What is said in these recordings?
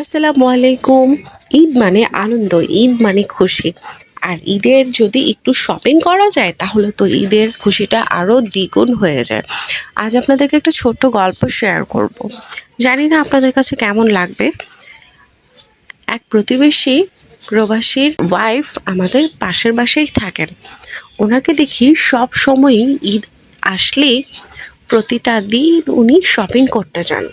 আসসালামু আলাইকুম। ঈদ মানে আনন্দ, ঈদ মানে খুশি। আর ঈদের যদি একটু শপিং করা যায়, তাহলে তো ঈদের খুশিটা আরও দ্বিগুণ হয়ে যায়। আজ আপনাদেরকে একটা ছোট্ট গল্প শেয়ার করব। জানি না আপনাদের কাছে কেমন লাগবে। এক প্রতিবেশী প্রবাসীর ওয়াইফ আমাদের পাশের বাসায় থাকেন। ওনাকে দেখি সব সময়ই ঈদ আসলেই প্রতিটা দিন উনি শপিং করতে যান।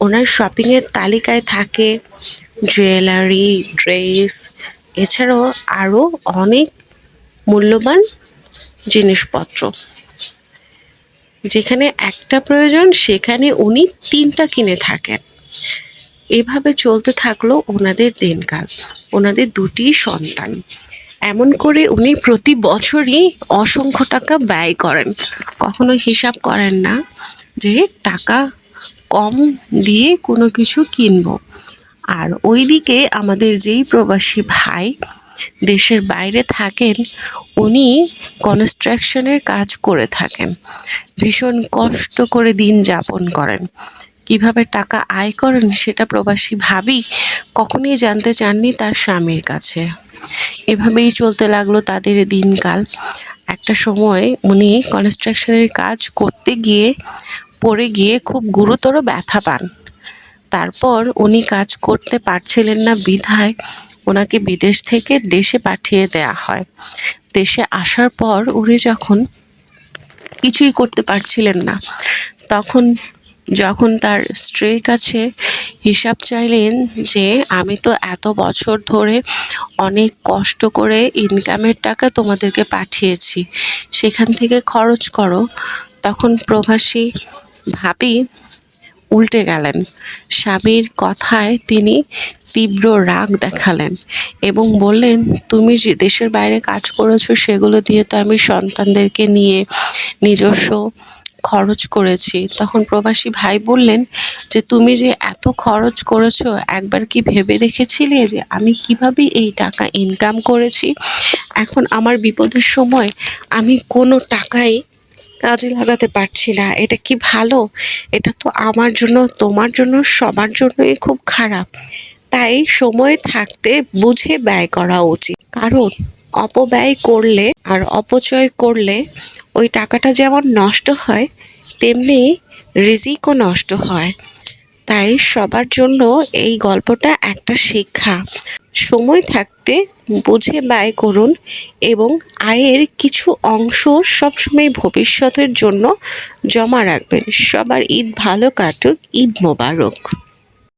ওনার শপিংয়ের তালিকায় থাকে জুয়েলারি ড্রেস এছাড়াও আরও অনেক মূল্যবান জিনিসপত্র। যেখানে একটা প্রয়োজন, সেখানে উনি তিনটা কিনে থাকেন। এভাবে চলতে থাকল ওনাদের দিনকাল, ওনাদের দুটি সন্তান। এমন করে উনি প্রতি বছরই অসংখ্য টাকা ব্যয় করেন। কখনো হিসাব করেন না যে টাকা কম দিয়ে কোনো কিছু কিনব। আর ওইদিকে আমাদের যেই প্রবাসী ভাই দেশের বাইরে থাকেন, উনি কনস্ট্রাকশনের কাজ করে থাকেন। ভীষণ কষ্ট করে দিন যাপন করেন। কীভাবে টাকা আয় করেন সেটা প্রবাসী ভাবি কখনোই জানতে চাননি তার স্বামীর কাছে। এভাবেই চলতে লাগল তাদের দিনকাল। একটা সময় উনি কনস্ট্রাকশনের কাজ করতে গিয়ে পড়ে গিয়ে খুব গুরুতর ব্যথা পান। তারপর উনি কাজ করতে পারছিলেন না বিধায় ওনাকে বিদেশ থেকে দেশে পাঠিয়ে দেয়া হয়। দেশে আসার পর উনি যখন কিছুই করতে পারছিলেন না, তখন যখন তার স্ত্রীর কাছে হিসাব চাইলেন যে, আমি তো এত বছর ধরে অনেক কষ্ট করে ইনকামের টাকা তোমাদেরকে পাঠিয়েছি, সেখান থেকে খরচ করো। তখন প্রবাসী ভাবি উল্টে গেলেন। স্বামীর কথায় তিনি তীব্র রাগ দেখালেন এবং বললেন, তুমি যে দেশের বাইরে কাজ করেছ, সেগুলো দিয়ে তো আমি সন্তানদেরকে নিয়ে নিজস্ব খরচ করেছি। তখন প্রবাসী ভাই বললেন, যে তুমি যে এত খরচ করেছ, একবার কি ভেবে দেখেছিলে যে আমি কীভাবে এই টাকা ইনকাম করেছি? এখন আমার বিপদের সময় আমি কোনো টাকাই কাজে লাগাতে পারছি না। এটা কি ভালো? এটা তো আমার জন্য, তোমার জন্য, সবার জন্যই খুব খারাপ। তাই সময় থাকতে বুঝে ব্যয় করা উচিত। কারণ অপব্যয় করলে আর অপচয় করলে ওই টাকাটা যেমন নষ্ট হয়, তেমনি রিজিকও নষ্ট হয়। তাই সবার জন্য এই গল্পটা একটা শিক্ষা। সময় থাকতে বুঝে ব্যয় করুন এবং আয়ের কিছু অংশ সবসময় ভবিষ্যতের জন্য জমা রাখবেন। সবার ঈদ ভালো কাটুক, ঈদ মোবারক।